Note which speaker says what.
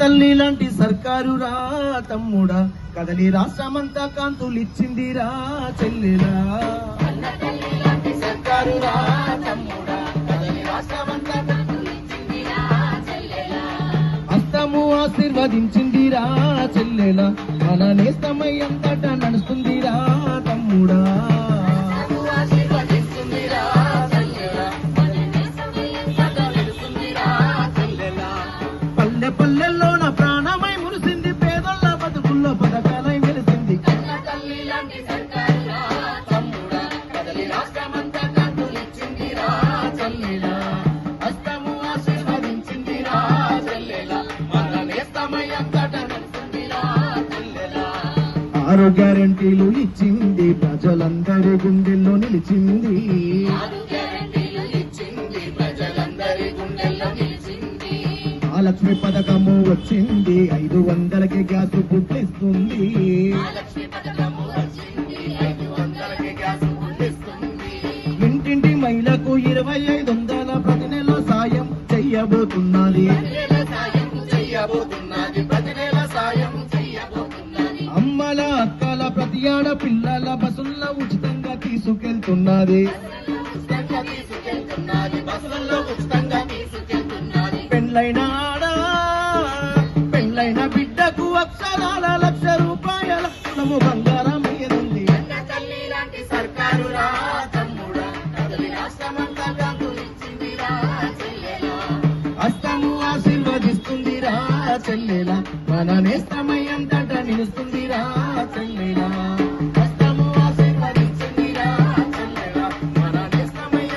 Speaker 1: తల్లి లాంటి సర్కారు రా తమ్ముడా. కదలి రాష్ట్రమంతా చెల్లెలా. సర్కారు రా తమ్ముడా. కదలి రాష్ట్రమంతా అస్తము ఆశీర్వదించిందిరా చెల్లెలా. మన నేస్తమై అంతటా నడుస్తుందిరా ఆరు గ్యారంటీలు ఇచ్చింది. ప్రజలందరి గుండెల్లో నిలిచింది. ప్రజలందరి గుండెల్లో నిలిచింది. ఆ లక్ష్మి పథకము వచ్చింది. ఐదు వందలకి గ్యాస్ పుట్టిస్తుంది ఇంటింటి మహిళకు ఇరవై ఐదు వందల ప్రతి నెల సాయం చెయ్యబోతున్నది అక్కల ప్రతి ఆడ పిల్లల బస్సుల్లో ఉచితంగా తీసుకెళ్తున్నది. ఉచితంగా ఉచితంగా పెళ్ళైన ఆడ పెళ్ళైన బిడ్డకు అక్షరాల లక్ష రూపాయల రుణము బంగారం అయ్యింది అస్తము ఆశీర్వదిస్తుందిరా చెల్లెలా. మన నేస్తమై